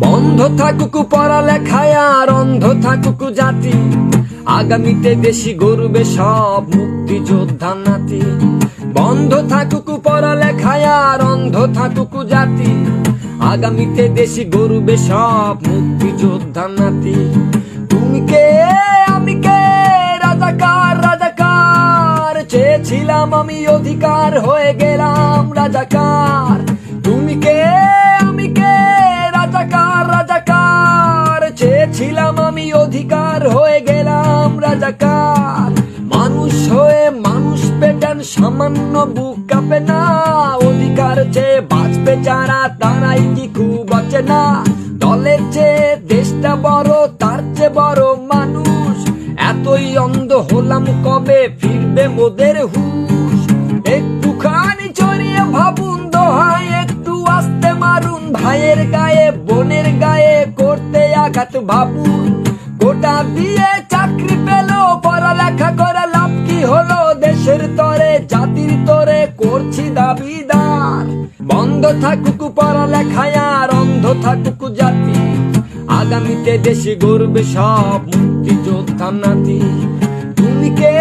বন্ধ থাকুক পড়ালেখায় আর অন্ধ থাকুক জাতি। আগামীতে দেশি গরুবে সব মুক্তি মুক্তিযোদ্ধা নাতি। বন্ধ থাকুক পড়ালেখায় আর অন্ধ থাকুক জাতি। আগামীতে দেশি গরুবে সব মুক্তি মুক্তিযোদ্ধা নাতি। তুমি কে? আমি কে? রাজাকার রাজাকার। চেয়েছিলাম আমি অধিকার, হয়ে গেলাম রাজাকার। চেয়েছিলাম আমি অধিকার হয়ে গেলাম রাজাকার। মানুষ হয়ে মানুষ পেটান সামান্য বুক কাঁপে না। অধিকার চেয়ে বাঁচবে যারা, তারাই কি খুব বাঁচে না। দলের চেয়ে দেশটা বড়, তার চেয়ে বড় মানুষ। এতই অন্ধ হলাম কবে ফিরবে মোদের হুশ। একটুখানি চড়িয়ে ভাবুন দোহাই একটু আসতে মারুন ভাইয়ের গায়ে, বোনের গায়ে, করতে আঘাত বাবু। গোটা দিয়ে চাকরি পেল, পড়ালেখা করে লাভ কি হলো? দেশের তরে, জাতির তরে করছি দাবিদার। বন্ধ থাকুক পড়ালেখায় আর অন্ধ থাকুক জাতি। আগামীতে দেশে গর্বে সব মুক্তি যোদ্ধা নাতি। তুমি কে